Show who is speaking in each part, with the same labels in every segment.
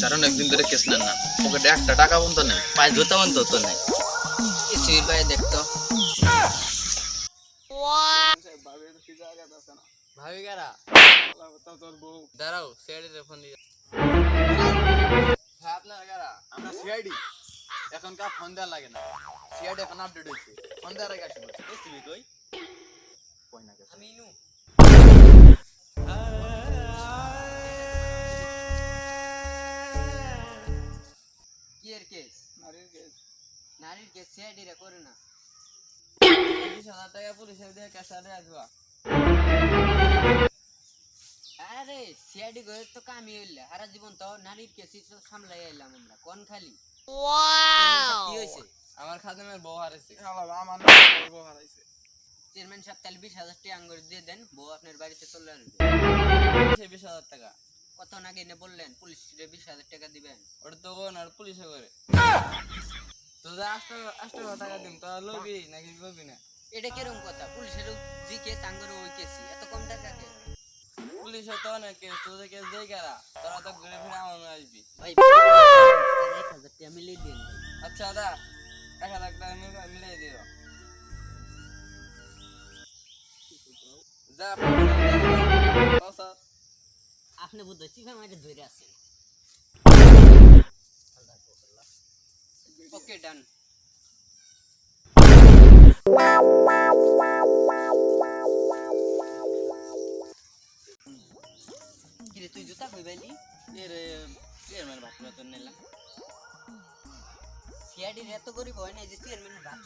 Speaker 1: Sir অনেকদিন ধরে case নেন না। পকেটে একটা টাকা পর্যন্ত নেই পায়ে জুতা পর্যন্ত তো নেই।
Speaker 2: সিভিল ভাই দেখতো? ভাবি কারা দাঁড়াও সিআইডি ফোন দিয়ে ভাই আপনারা কারা
Speaker 1: আমরা সিআইডি। এখন ফোন দেওয়া লাগে না। সিআইডি এখন আপডেট হয়েছে। ফোন দেওয়ার আগে আসে বলছে। কই? কই না
Speaker 2: আমি ইনু। নারীর কেস সিআইডি রে করে না বিশ হাজার টাকা পুলিশের দিয়ে ক্যাশ আসবা আরে সিআইডি করে তো কামই হইলা সারা জীবন তো নারীর কেসই সামলাই আইলাম আমরা কোন খালি কি হয়েছে আমার খাদেমের বউ হারাইছে
Speaker 1: আমার বউ হারাইছে
Speaker 2: চেয়ারম্যান সাহেব তাহলে বিশ হাজার টাকা আঙ্গুর দিয়ে দেন বউ আপনার বাড়িতে চলে আসবে
Speaker 3: বিশ হাজার টাকা
Speaker 2: কত নাকি এনে বললেন পুলিশ বিশ হাজার টাকা দিবেন
Speaker 3: ওটা তো আর পুলিশে করে তো যা আটশো আটশো টাকা দিম লবি নাকি লবি না?
Speaker 2: এটা কীরকম কথা? পুলিশের জিকে তাঙ্গর ওই কেসি এত কম টাকা কে?
Speaker 3: পুলিশে তো অনেক কেস তোদের কেস দেই কারা? তোরা তো ঘুরে ফিরে আমার আসবি।
Speaker 2: ভাই এক হাজার টাকা মিলিয়ে দিন
Speaker 3: আচ্ছা দা এক হাজার টাকা দিও। যা
Speaker 2: আপনি বুঝতে চিফে মাইটে ধরে আছেন। ওকে ডান কিরে তুই জুতা কই বাইলি
Speaker 1: এর চেয়ারম্যান ভাত মতন নিলাম
Speaker 2: সিআইডি এত গরিব হয় না যে চেয়ারম্যান ভাত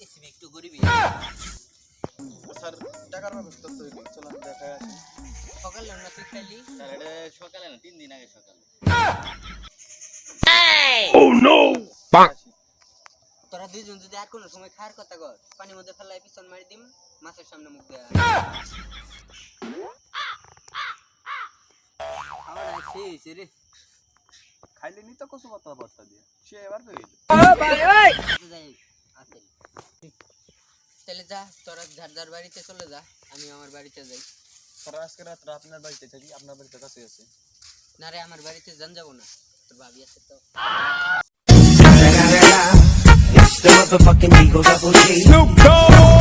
Speaker 2: এসবি একটু গরিবই।
Speaker 1: স্যার টাকার ব্যবস্থা তো হইল চলো দেখা আছে
Speaker 2: সকালে না তুই খাইলি?
Speaker 1: স্যার এটা সকালে না তিন দিন আগে সকালে।
Speaker 2: তোরা দুইজন যদি আর কোনো সময় খাওয়ার কথা কর পানির মধ্যে ফেলাই পিছন মারি দিম মাছের সামনে মুখ দেয়া। আমার আর রে।
Speaker 1: খাইলে নি তো কসু কথা বস্তা দিয়ে। সে এবার পেয়ে গেল
Speaker 2: আচ্ছা, তাহলে যা তোরা যার যার বাড়িতে চলে যা আমি আমার বাড়িতে যাই।
Speaker 1: আজকে রাত্রে আপনার বাড়িতে থাকি আপনার বাড়িতে কাছে আছে।
Speaker 2: না রে আমার বাড়িতে যান যাব না। তোর ভাবি আছে তো
Speaker 4: It's